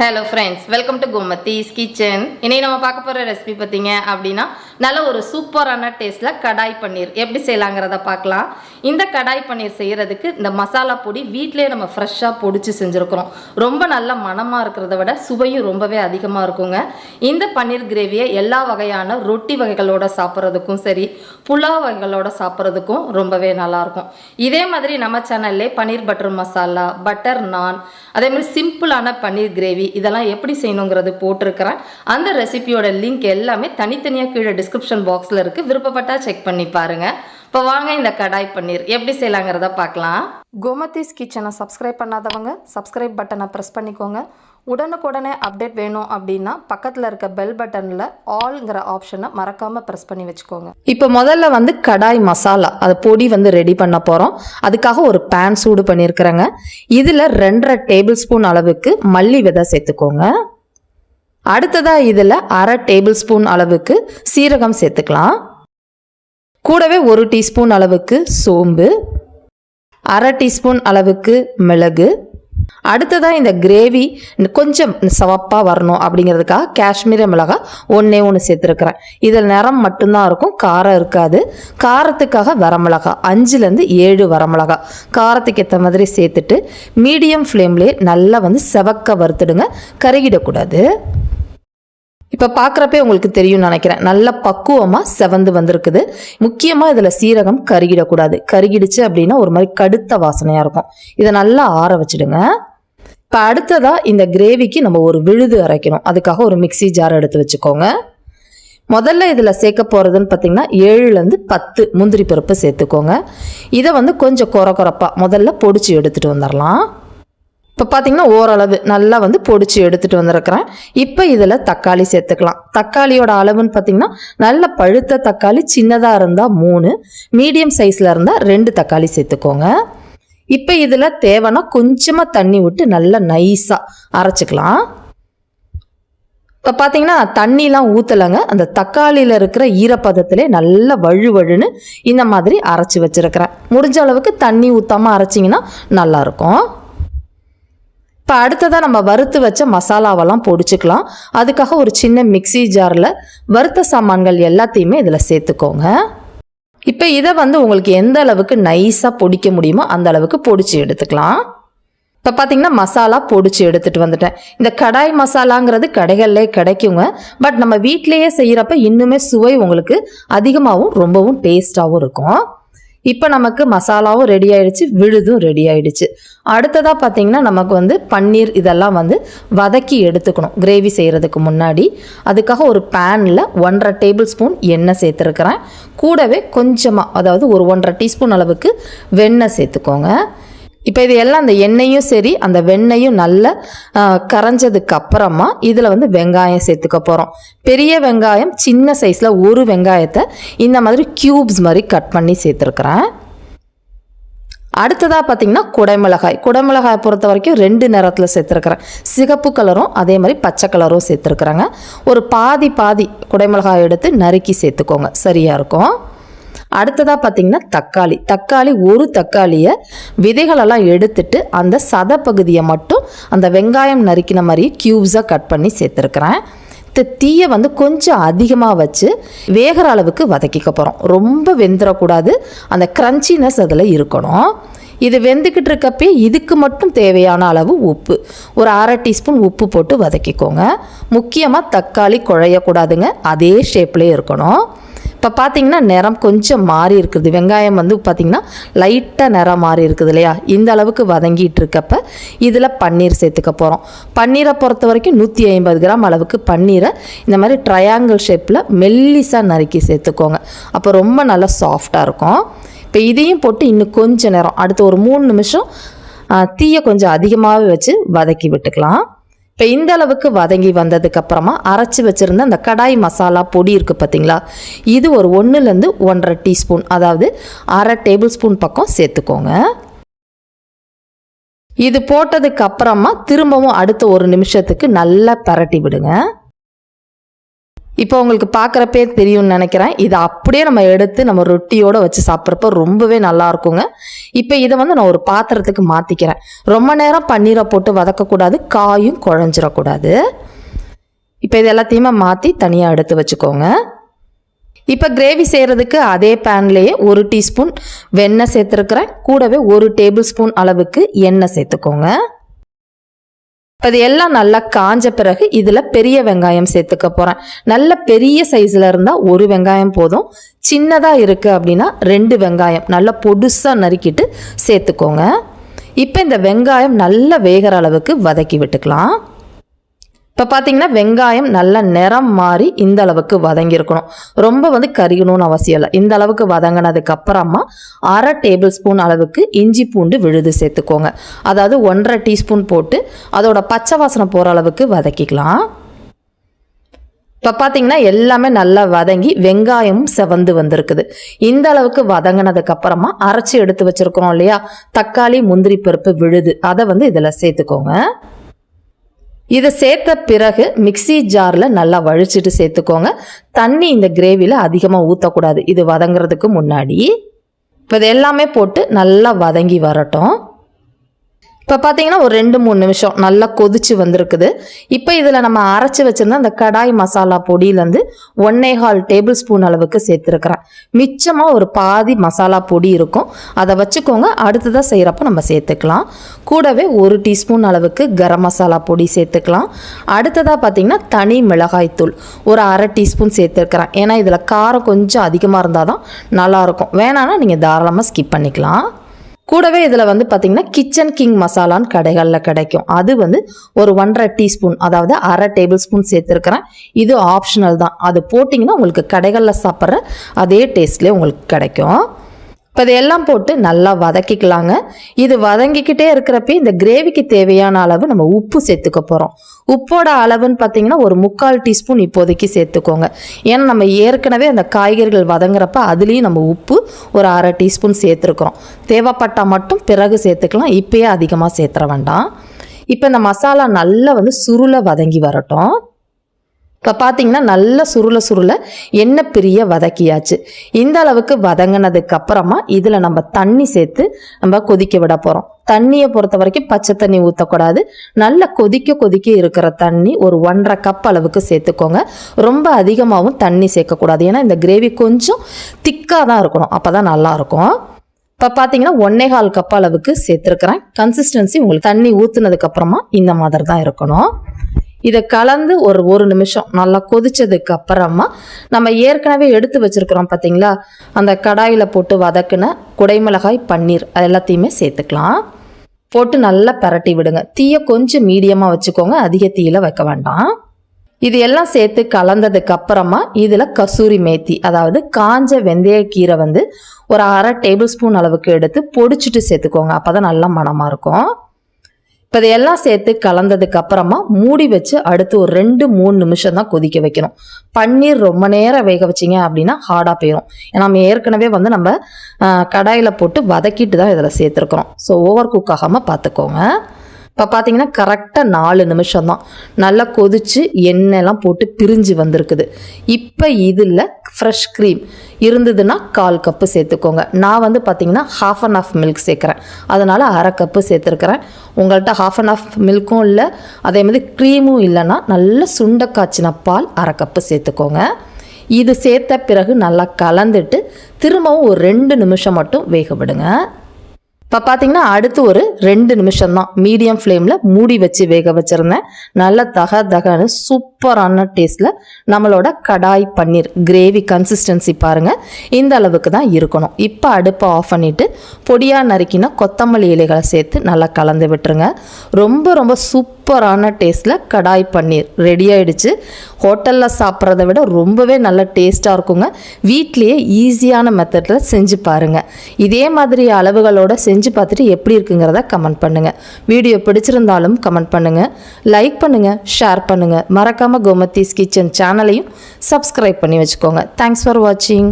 Hello friends welcome to Gomathi's kitchen இன்னைக்கு நம்ம பார்க்க போகிற ரெசிபி பார்த்தீங்க அப்படின்னா நல்ல ஒரு சூப்பரான டேஸ்ட்டில் கடாய் பன்னீர். எப்படி செய்யலாங்கிறத பார்க்கலாம். இந்த கடாய் பன்னீர் செய்கிறதுக்கு இந்த மசாலா பொடி வீட்டிலே நம்ம ஃப்ரெஷ்ஷாக பொடிச்சு செஞ்சுருக்கிறோம். ரொம்ப நல்ல மணமாக இருக்கிறத விட சுவையும் ரொம்பவே அதிகமாக இருக்குங்க. இந்த பன்னீர் கிரேவியை எல்லா வகையான ரொட்டி வகைகளோட சாப்பிட்றதுக்கும் சரி புலாவ் வகைகளோட சாப்பிட்றதுக்கும் ரொம்பவே நல்லாயிருக்கும் இதே மாதிரி நம்ம சேனல்லே பன்னீர் பட்டர் மசாலா பட்டர் நான் அதே மாதிரி சிம்பிளான பன்னீர் கிரேவி இதெல்லாம் எப்படி செய்யணுங்கிறது போட்டிருக்கிறேன். அந்த ரெசிபியோட லிங்க் எல்லாமே தனித்தனியாக கீழே டிஸ்கிரிப்ஷன் பாக்ஸில் இருக்குது விருப்பப்பட்டா செக் பண்ணி பாருங்கள் இப்போ வாங்க இந்த கடாய் பன்னீர் எப்படி செய்யலாங்கிறத பார்க்கலாம். கோமதிஸ் கிச்சனை சப்ஸ்கிரைப் பண்ணாதவங்க சப்ஸ்கிரைப் பட்டனை ப்ரெஸ் பண்ணிக்கோங்க. உடனுக்குடனே அப்டேட் வேணும் அப்படின்னா பக்கத்தில் இருக்க பெல் பட்டனில் ஆல்ங்கிற ஆப்ஷனை மறக்காமல் ப்ரெஸ் பண்ணி வச்சுக்கோங்க. இப்போ முதல்ல வந்து கடாய் மசாலா அது பொடி வந்து ரெடி பண்ண போகிறோம் அதுக்காக ஒரு பேன் சூடு பண்ணியிருக்கிறேங்க இதில் ரெண்டரை டேபிள் ஸ்பூன் அளவுக்கு மல்லி விதை சேர்த்துக்கோங்க. அடுத்ததாக இதில் அரை டேபிள் ஸ்பூன் அளவுக்கு சீரகம் சேர்த்துக்கலாம். கூடவே ஒரு டீஸ்பூன் அளவுக்கு சோம்பு அரை டீஸ்பூன் அளவுக்கு மிளகு அடுத்ததாக இந்த கிரேவி கொஞ்சம் சவப்பாக வரணும் அப்படிங்கிறதுக்காக காஷ்மீரி மிளகாய் ஒன்றே ஒன்று சேர்த்துருக்குறேன். இதில் நிறம் மட்டும்தான் இருக்கும் காரம் இருக்காது. காரத்துக்காக வரமிளகா அஞ்சுலேருந்து ஏழு வரமிளகா காரத்துக்கு ஏற்ற மாதிரி சேர்த்துட்டு மீடியம் ஃப்ளேம்லேயே நல்லா வந்து செவக்க வறுத்துடுங்க. கருகிடக்கூடாது. இப்போ பார்க்குறப்பே உங்களுக்கு தெரியும்னு நினைக்கிறேன். நல்ல பக்குவமாக செவந்து வந்திருக்குது. முக்கியமாக இதில் சீரகம் கருகிடக்கூடாது. கருகிடுச்சு அப்படின்னா ஒரு மாதிரி கடுத்த வாசனையாக இருக்கும். இதை நல்லா ஆற வச்சிடுங்க. இப்போ அடுத்ததாக இந்த கிரேவிக்கு நம்ம ஒரு விழுது அரைக்கணும். அதுக்காக ஒரு மிக்ஸி ஜார் எடுத்து வச்சுக்கோங்க. முதல்ல இதில் சேர்க்க போகிறதுன்னு பார்த்தீங்கன்னா ஏழுலேருந்து பத்து முந்திரி பருப்பு சேர்த்துக்கோங்க. இதை வந்து கொஞ்சம் குறை குறைப்பாக முதல்ல பொடிச்சு எடுத்துகிட்டு வந்துடலாம் இப்போ பார்த்தீங்கன்னா ஓரளவு நல்லா வந்து பொடிச்சு எடுத்துகிட்டு வந்திருக்கிறேன். இப்போ இதில் தக்காளி சேர்த்துக்கலாம். தக்காளியோட அளவுன்னு பார்த்தீங்கன்னா நல்ல பழுத்த தக்காளி சின்னதாக இருந்தால் மூணு மீடியம் சைஸில் இருந்தால் ரெண்டு தக்காளி சேர்த்துக்கோங்க. இப்போ இதில் தேவைன்னா கொஞ்சமாக தண்ணி விட்டு நல்லா நைஸாக அரைச்சிக்கலாம். இப்போ பார்த்தீங்கன்னா தண்ணிலாம் ஊற்றலைங்க அந்த தக்காளியில் இருக்கிற ஈரப்பதத்திலே நல்லா வழு வழுன்னு இந்த மாதிரி அரைச்சி வச்சுருக்கிறேன். முடிஞ்ச அளவுக்கு தண்ணி ஊற்றாமல் அரைச்சிங்கன்னா நல்லாயிருக்கும் இப்போ அடுத்ததாக நம்ம வறுத்து வச்ச மசாலாவெல்லாம் பொடிச்சுக்கலாம். அதுக்காக ஒரு சின்ன மிக்ஸி ஜாரில் வறுத்த சாமான்கள் எல்லாத்தையுமே இதில் சேர்த்துக்கோங்க. இப்போ இதை வந்து உங்களுக்கு எந்த அளவுக்கு நைஸாக பொடிக்க முடியுமோ அந்த அளவுக்கு பொடிச்சு எடுத்துக்கலாம். இப்போ பார்த்தீங்கன்னா மசாலா பொடிச்சு எடுத்துகிட்டு வந்துட்டேன். இந்த கடாய் மசாலாங்கிறது கடைகள்லே கிடைக்குங்க. பட் நம்ம வீட்டிலேயே செய்கிறப்ப இன்னுமே சுவை உங்களுக்கு அதிகமாகவும் ரொம்பவும் டேஸ்ட்டாகவும் இருக்கும். இப்போ நமக்கு மசாலாவும் ரெடி ஆயிடுச்சு விழுதும் ரெடி ஆயிடுச்சு. அடுத்ததாக பார்த்தீங்கன்னா நமக்கு வந்து பன்னீர் இதெல்லாம் வந்து வதக்கி எடுத்துக்கணும் கிரேவி செய்கிறதுக்கு முன்னாடி. அதுக்காக ஒரு பேனில் ஒன்றரை டேபிள் ஸ்பூன் எண்ணெய் சேர்த்துருக்குறேன். கூடவே கொஞ்சமாக அதாவது ஒரு ஒன்றரை டீஸ்பூன் அளவுக்கு வெண்ணெய் சேர்த்துக்கோங்க. இப்போ இது எல்லாம் அந்த எண்ணெயும் சரி அந்த வெண்ணையும் நல்லா கரைஞ்சதுக்கு அப்புறமா இதில் வந்து வெங்காயம் சேர்த்துக்க போகிறோம் பெரிய வெங்காயம் சின்ன சைஸில் ஒரு வெங்காயத்தை இந்த மாதிரி க்யூப்ஸ் மாதிரி கட் பண்ணி சேர்த்துருக்குறேன். அடுத்ததாக பார்த்தீங்கன்னா குடைமிளகாய். குடைமிளகாய் பொறுத்த வரைக்கும் ரெண்டு நிறத்தில் சேர்த்துருக்குறேன். சிகப்பு கலரும் அதே மாதிரி பச்சை கலரும் சேர்த்துருக்குறாங்க. ஒரு பாதி பாதி குடைமிளகாய் எடுத்து நறுக்கி சேர்த்துக்கோங்க. சரியாக இருக்கும்? அடுத்ததாக பார்த்தீங்கன்னா தக்காளி. தக்காளி ஒரு தக்காளியை விதைகளெல்லாம் எடுத்துட்டு அந்த சத பகுதியை மட்டும் அந்த வெங்காயம் நறுக்கின மாதிரி க்யூப்ஸாக கட் பண்ணி சேர்த்துருக்குறேன். தீயை வந்து கொஞ்சம் அதிகமாக வச்சு வேகிற அளவுக்கு வதக்கிக்க போகிறோம் ரொம்ப வெந்துடக்கூடாது அந்த க்ரன்ச்சினஸ் அதில் இருக்கணும். இது வெந்துக்கிட்டு இருக்கப்பே இதுக்கு மட்டும் தேவையான அளவு உப்பு. ஒரு அரை டீஸ்பூன் உப்பு போட்டு வதக்கிக்கோங்க. முக்கியமாக தக்காளி குழையக்கூடாதுங்க. அதே ஷேப்லேயே இருக்கணும். இப்போ பார்த்தீங்கன்னா நிறம் கொஞ்சம் மாறி இருக்குது. வெங்காயம் வந்து பார்த்திங்கன்னா லைட்டாக நிறம் மாறி இருக்குது இல்லையா? இந்த அளவுக்கு வதங்கிட்டு இருக்கப்ப இதில் பன்னீர் சேர்த்துக்க போகிறோம் பன்னீரை பொறுத்த வரைக்கும் நூற்றி ஐம்பது கிராம் அளவுக்கு பன்னீரை இந்த மாதிரி ட்ரையாங்கிள் ஷேப்பில் மெல்லிஸாக நறுக்கி சேர்த்துக்கோங்க. அப்போ ரொம்ப நல்லா சாஃப்டாக இருக்கும். இப்போ இதையும் போட்டு இன்னும் கொஞ்சம் நேரம் அடுத்து ஒரு மூணு நிமிஷம் தீயை கொஞ்சம் அதிகமாகவே வச்சு வதக்கி விட்டுக்கலாம். இப்போ இந்த அளவுக்கு வதங்கி வந்ததுக்கு அப்புறமா அரைச்சி வச்சுருந்த அந்த கடாய் மசாலா பொடி இருக்குது பார்த்தீங்களா இது ஒரு ஒன்றுலேருந்து ஒன்றரை டீஸ்பூன் அதாவது அரை டேபிள் ஸ்பூன் பக்கம் சேர்த்துக்கோங்க. இது போட்டதுக்கு அப்புறமா திரும்பவும் அடுத்த ஒரு நிமிஷத்துக்கு நல்லா பரட்டி விடுங்க. இப்போ உங்களுக்கு பார்க்குறப்பே தெரியும்னு நினைக்கிறேன். இதை அப்படியே நம்ம எடுத்து நம்ம ரொட்டியோடு வச்சு சாப்பிட்றப்ப ரொம்பவே நல்லா இருக்குங்க. இப்போ இதை வந்து நான் ஒரு பாத்திரத்துக்கு மாற்றிக்கிறேன் ரொம்ப நேரம் பன்னீரை போட்டு வதக்கக்கூடாது காயும் குழஞ்சிடக்கூடாது இப்போ இது எல்லாத்தையுமே மாற்றி தனியாக எடுத்து வச்சுக்கோங்க. இப்போ கிரேவி செய்கிறதுக்கு அதே பேன்லேயே ஒரு டீஸ்பூன் வெண்ணெய் சேர்த்துருக்குறேன். கூடவே ஒரு டேபிள் ஸ்பூன் அளவுக்கு எண்ணெய் சேர்த்துக்கோங்க. இப்போ இது எல்லாம் நல்லா காஞ்ச பிறகு இதில் பெரிய வெங்காயம் சேர்த்துக்க போகிறேன் நல்ல பெரிய சைஸில் இருந்தால் ஒரு வெங்காயம் போதும். சின்னதாக இருக்குது அப்படின்னா ரெண்டு வெங்காயம். நல்லா பொடுசாக நறுக்கிட்டு சேர்த்துக்கோங்க. இப்போ இந்த வெங்காயம் நல்லா வேகிற அளவுக்கு வதக்கி விட்டுக்கலாம். இப்போ பார்த்தீங்கன்னா வெங்காயம் நல்லா நிறம் மாறி இந்த அளவுக்கு வதங்கியிருக்கணும். ரொம்ப வந்து கருகணும்னு அவசியம் இல்லை. இந்த அளவுக்கு வதங்கினதுக்கு அப்புறமா அரை டேபிள் ஸ்பூன் அளவுக்கு இஞ்சி பூண்டு விழுது சேர்த்துக்கோங்க. அதாவது ஒன்றரை டீஸ்பூன் போட்டு அதோட பச்சை வாசனை போகிற அளவுக்கு வதக்கிக்கலாம். இப்போ பார்த்தீங்கன்னா எல்லாமே நல்லா வதங்கி வெங்காயமும் செவந்து வந்திருக்குது. இந்த அளவுக்கு வதங்கினதுக்கு அப்புறமா அரைச்சி எடுத்து வச்சிருக்கிறோம் இல்லையா? தக்காளி முந்திரி பருப்பு விழுது. அதை வந்து இதில் சேர்த்துக்கோங்க. இதை சேர்த்த பிறகு மிக்ஸி ஜாரில் நல்லா வழிச்சிட்டு சேர்த்துக்கோங்க. தண்ணி இந்த கிரேவியில் அதிகமாக ஊற்றக்கூடாது இது வதங்குறதுக்கு முன்னாடி. இப்போ இது எல்லாமே போட்டு நல்லா வதங்கி வரட்டும். இப்போ பார்த்தீங்கன்னா ஒரு ரெண்டு மூணு நிமிஷம் நல்லா கொதிச்சு வந்திருக்குது. இப்போ இதில் நம்ம அரைச்சி வச்சுருந்த அந்த கடாய் மசாலா பொடியிலேருந்து ஒன்னே ஹால் டேபிள் ஸ்பூன் அளவுக்கு சேர்த்துருக்குறேன். மிச்சமாக ஒரு பாதி மசாலா பொடி இருக்கும். அதை வச்சுக்கோங்க. அடுத்ததாக செய்கிறப்ப நம்ம சேர்த்துக்கலாம். கூடவே ஒரு டீஸ்பூன் அளவுக்கு கரம் மசாலா பொடி சேர்த்துக்கலாம். அடுத்ததாக பார்த்தீங்கன்னா தனி மிளகாய்த்தூள் ஒரு அரை டீஸ்பூன் சேர்த்துருக்குறேன். ஏன்னா இதில் காரம் கொஞ்சம் அதிகமாக இருந்தால் தான் நல்லாயிருக்கும். வேணான்னா நீங்கள் தாராளமாக ஸ்கிப் பண்ணிக்கலாம். கூடவே இதில் வந்து பார்த்திங்கன்னா கிச்சன் கிங் மசாலான்னு கடைகளில் கிடைக்கும். அது வந்து ஒரு ஒன்றரை டீஸ்பூன் அதாவது அரை டேபிள் ஸ்பூன் சேர்த்துருக்கிறேன். இது ஆப்ஷனல் தான். அது போட்டிங்கன்னா உங்களுக்கு கடைகளில் சாப்பிட்ற அதே டேஸ்ட்லேயே உங்களுக்கு கிடைக்கும். இப்போ இதையெல்லாம் போட்டு நல்லா வதக்கிக்கலாங்க. இது வதங்கிக்கிட்டே இருக்கிறப்ப இந்த கிரேவிக்கு தேவையான அளவு நம்ம உப்பு சேர்த்துக்க போகிறோம் உப்போட அளவுன்னு பார்த்தீங்கன்னா ஒரு முக்கால் டீஸ்பூன் இப்போதைக்கு சேர்த்துக்கோங்க. ஏன்னா நம்ம ஏற்கனவே அந்த காய்கறிகள் வதங்குறப்ப அதுலேயும் நம்ம உப்பு ஒரு அரை டீஸ்பூன் சேர்த்துருக்குறோம். தேவைப்பட்டால் மட்டும் பிறகு சேர்த்துக்கலாம். இப்போயே அதிகமாக சேர்த்துற வேண்டாம். இப்போ இந்த மசாலா நல்லா வந்து சுருளை வதங்கி வரட்டும். இப்போ பார்த்தீங்கன்னா நல்ல சுருள சுருள எண்ணெய் பிரிய வதக்கியாச்சு. இந்த அளவுக்கு வதங்கினதுக்கு அப்புறமா இதில் நம்ம தண்ணி சேர்த்து நம்ம கொதிக்க விட போகிறோம் தண்ணியை பொறுத்த வரைக்கும் பச்சை தண்ணி ஊற்றக்கூடாது நல்லா கொதிக்க கொதிக்க இருக்கிற தண்ணி ஒரு ஒன்றரை கப் அளவுக்கு சேர்த்துக்கோங்க. ரொம்ப அதிகமாகவும் தண்ணி சேர்க்கக்கூடாது. ஏன்னா இந்த கிரேவி கொஞ்சம் திக்காக தான் இருக்கணும். அப்போ தான் நல்லாயிருக்கும். இப்போ பார்த்தீங்கன்னா ஒன்னே கால் கப் அளவுக்கு சேர்த்துருக்குறேன். கன்சிஸ்டன்சி உங்களுக்கு தண்ணி ஊற்றுனதுக்கப்புறமா இந்த மாதிரி தான் இருக்கணும். இதை கலந்து ஒரு ஒரு நிமிஷம் நல்லா கொதிச்சதுக்கு அப்புறமா நம்ம ஏற்கனவே எடுத்து வச்சிருக்கிறோம் பார்த்தீங்களா அந்த கடாயில் போட்டு வதக்குன குடைமிளகாய் பன்னீர் அது எல்லாத்தையுமே சேர்த்துக்கலாம். போட்டு நல்லா பரட்டி விடுங்க. தீயை கொஞ்சம் மீடியமாக வச்சுக்கோங்க. அதிக தீயில வைக்க வேண்டாம். இது எல்லாம் சேர்த்து கலந்ததுக்கு அப்புறமா இதில் கசூரி மேத்தி அதாவது காஞ்ச வெந்தயக்கீரை வந்து ஒரு அரை டேபிள் ஸ்பூன் அளவுக்கு எடுத்து பொடிச்சிட்டு சேர்த்துக்கோங்க. அப்போ தான் நல்லா மணமாக இருக்கும். இப்போ இதையெல்லாம் சேர்த்து கலந்ததுக்கு அப்புறமா மூடி வச்சு அடுத்து ஒரு ரெண்டு மூணு நிமிஷம் தான் கொதிக்க வைக்கணும். பன்னீர் ரொம்ப நேரம் வேக வச்சிங்க அப்படின்னா ஹார்டாக போயிடும் ஏன்னா நம்ம ஏற்கனவே வந்து நம்ம கடாயில் போட்டு வதக்கிட்டு தான் இதில் சேர்த்துருக்குறோம். ஸோ ஓவர் குக் ஆகாமல் பார்த்துக்கோங்க. இப்போ பார்த்தீங்கன்னா கரெக்டாக நாலு நிமிஷம் தான் நல்லா கொதித்து எண்ணெய்லாம் போட்டு பிரிஞ்சு வந்திருக்குது. இப்போ இதில் ஃப்ரெஷ் க்ரீம் இருந்ததுன்னா கால் கப்பு சேர்த்துக்கோங்க. நான் வந்து பார்த்தீங்கன்னா ஹாஃப் அண்ட் ஆஃப் மில்க் சேர்க்குறேன். அதனால் அரை கப்பு சேர்த்துருக்குறேன். உங்கள்கிட்ட ஹாஃப் அண்ட் ஆஃப் மில்க்கும் இல்லை அதே மாதிரி க்ரீமும் இல்லைன்னா நல்ல சுண்ட காய்ச்சின பால் அரை கப்பு சேர்த்துக்கோங்க. இது சேர்த்த பிறகு நல்லா கலந்துட்டு திரும்பவும் ஒரு ரெண்டு நிமிஷம் மட்டும் வேக விடுங்க. இப்போ பார்த்தீங்கன்னா அடுத்து ஒரு ரெண்டு நிமிஷம் தான் மீடியம் ஃப்ளேமில் மூடி வச்சு வேக வச்சுருந்தேன். நல்ல தக தகன்னு சூப்பரான டேஸ்ட்டில் நம்மளோட கடாய் பன்னீர் கிரேவி கன்சிஸ்டன்சி பாருங்கள் இந்த அளவுக்கு தான் இருக்கணும். இப்போ அடுப்பை ஆஃப் பண்ணிவிட்டு பொடியாக நறுக்கினா கொத்தமல்லி இலைகளை சேர்த்து நல்லா கலந்து விட்டுருங்க. ரொம்ப ரொம்ப சூப்பரான டேஸ்ட்டில் கடாய் பன்னீர் ரெடி ஆகிடுச்சு ஹோட்டலில் சாப்பிட்றத விட ரொம்பவே நல்ல டேஸ்ட்டாக இருக்குங்க. வீட்லேயே ஈஸியான மெத்தடில் செஞ்சு பாருங்கள் இதே மாதிரி அளவுகளோடு செஞ்சு பார்த்துட்டு எப்படி இருக்குங்கிறத கமெண்ட் பண்ணுங்கள் வீடியோ பிடிச்சிருந்தாலும் கமெண்ட் பண்ணுங்கள் லைக் பண்ணுங்கள் ஷேர் பண்ணுங்கள் மறக்காமல் கோமத்தீஸ் கிச்சன் சேனலையும் சப்ஸ்கிரைப் பண்ணி வச்சுக்கோங்க. தேங்க்ஸ் ஃபார் வாட்சிங்